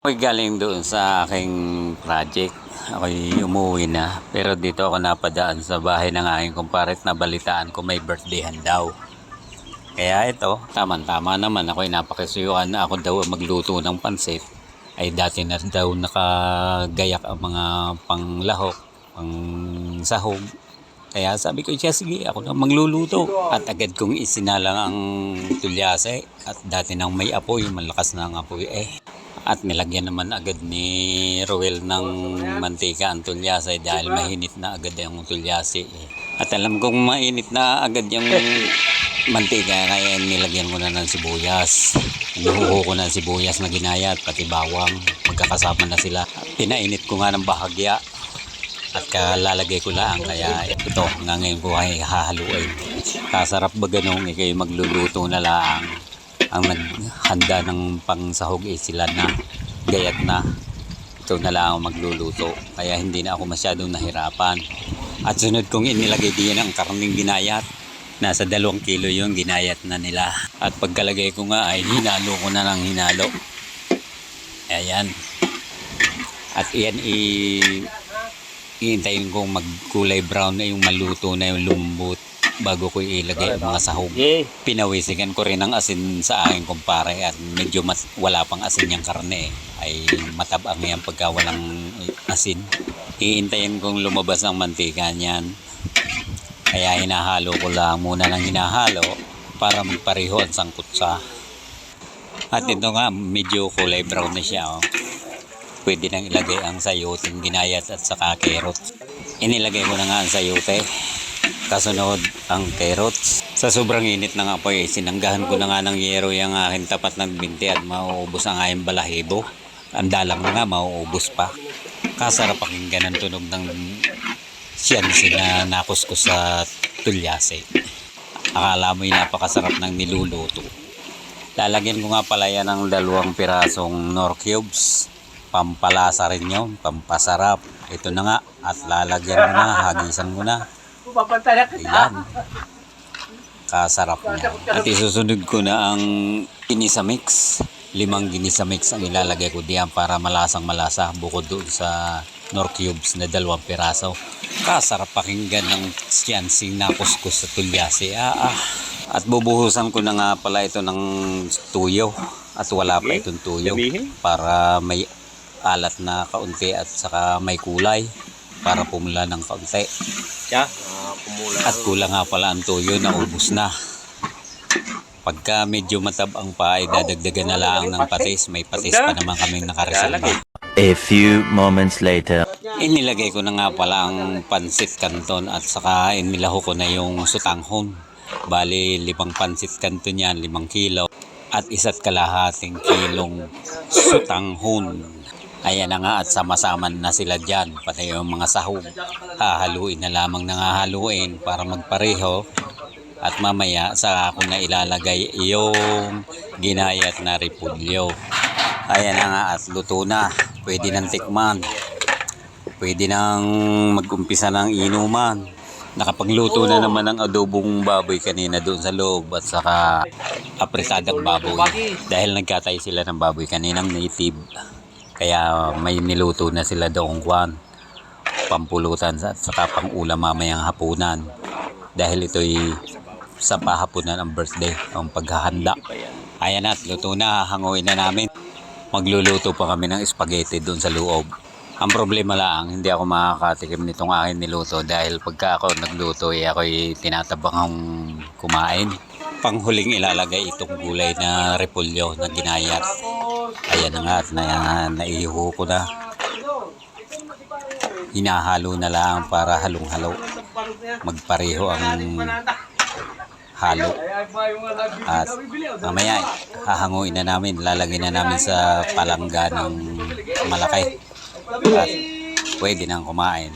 Ako'y galing doon sa aking project. Ako'y umuwi na. Pero dito ako napadaan sa bahay ng aking kumparet na balitaan ko may birthdayhan daw. Kaya ito, tama-tama naman ako'y napakisuyuan na ako daw magluto ng pansit. Ay dati na daw nakagayak ang mga panglahok, pang sahog. Kaya sabi ko siya, sige, ako na magluluto. At agad kong isinalang ang tulyase. At dati nang may apoy, malakas na ang apoy eh. At nilagyan naman agad ni Roel ng mantika ang tulyase dahil mahinit na agad ang tulyase eh. At alam kong mainit na agad yung mantika kaya nilagyan ko na ng sibuyas. Inuhuho ko na ng sibuyas na ginayat pati bawang. Magkakasama na sila. Pinainit ko nga ng bahagya at kalalagay ko lang kaya ito nga ngayon ko ay hahaluin kasarap ba ganong ikay magluluto na lang ang naghanda ng pangsahog eh sila na gayat na. Ito na lang ang magluluto. Kaya hindi na ako masyadong nahirapan. At sunod kong inilagay din ang karning ginayat. Nasa dalawang kilo yung ginayat na nila. At pagkalagay ko nga ay hinalo ko na ng hinalo. Ayan. At iyan i iintayin kong magkulay brown na yung maluto na yung lumbot bago ko ilagay ang mga sahog. Pinawisikan ko rin ang asin sa aking kumpare at medyo mas, wala pang asin yung karne eh. ay matabang yan pagka walang asin. Iintayin kong lumabas ang mantika niyan. Kaya hinahalo ko lang muna ng hinahalo para magpareho ang sangkot sa. At ito nga, medyo kulay brown na siya. Oh pwede nang ilagay ang sayoting ginayat at saka carrots. Inilagay ko na nga ang sayote. Kasunod ang carrots. Sa sobrang init ng apoy, sinanggahan ko na nga ng yero yung aking tapat ng binti at mauubos ang aking balahibo. Ang dalang nga, mauubos pa. Kasarap pakinggan ang tunog ng siyansi na nakuskus sa tulyase. Akala mo'y napakasarap ng niluluto. Lalagyan ko nga pala yan ng dalawang pirasong nor cubes pampalasa rin yun, pampasarap. Ito na nga, at lalagyan ko na, hagisan ko na. Papantaya ka Ayan. Kasarap niya. At isusunod ko na ang ginisa mix. Limang ginisa mix ang ilalagay ko diyan para malasang malasa bukod doon sa nor cubes na dalawang piraso. Kasarap pakinggan ng siyansing na kuskus sa tulyase. Ah, ah. At bubuhusan ko na nga pala ito ng tuyo. At wala pa itong tuyo para may alat na kaunti at saka may kulay para pumula ng kaunti. Kumula. At kulang nga pala ang tuyo na ubos na. Pagka medyo matabang pa ay dadagdagan na lang ng patis. May patis pa naman kaming nakareserva. A few moments later. Inilagay ko na nga pala ang pansit canton at saka inilaho ko na yung sutanghon. Bali, limang pansit canton yan, limang kilo. At isa't kalahating kilong sutanghon. Ayan na nga at sama-sama na sila dyan, pati yung mga sahog. Hahaluin na lamang na nga para magpareho. At mamaya sa ako na ilalagay yung ginayat na repulyo. Ayan na nga at luto na. Pwede nang tikman. Pwede nang mag-umpisa ng inuman. Nakapagluto na naman ng adobong baboy kanina doon sa loob at saka apresadang baboy. Dahil nagkatay sila ng baboy kaninang native. Kaya may niluto na sila doong kwan. Pampulutan at saka pang ulam mamayang hapunan. Dahil ito'y sa pahapunan ang birthday, ang paghahanda. Ayan at luto na, hanguin na namin. Magluluto pa kami ng spaghetti doon sa loob. Ang problema lang, hindi ako makakatikim nitong akin niluto dahil pagka ako nagluto, eh, ako'y tinatabang ang kumain. Panghuling ilalagay itong gulay na repulyo na ginayat. Ayan na nga at na, naiho ko na. Hinahalo na lang para halong-halo. Magpareho ang halo. At mamaya, hahanguin na namin. Lalagay na namin sa palangga ng malaki. At pwede nang kumain.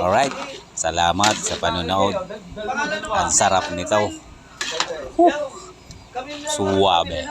Alright. Salamat sa panonood. Ang sarap nito. Suwabe.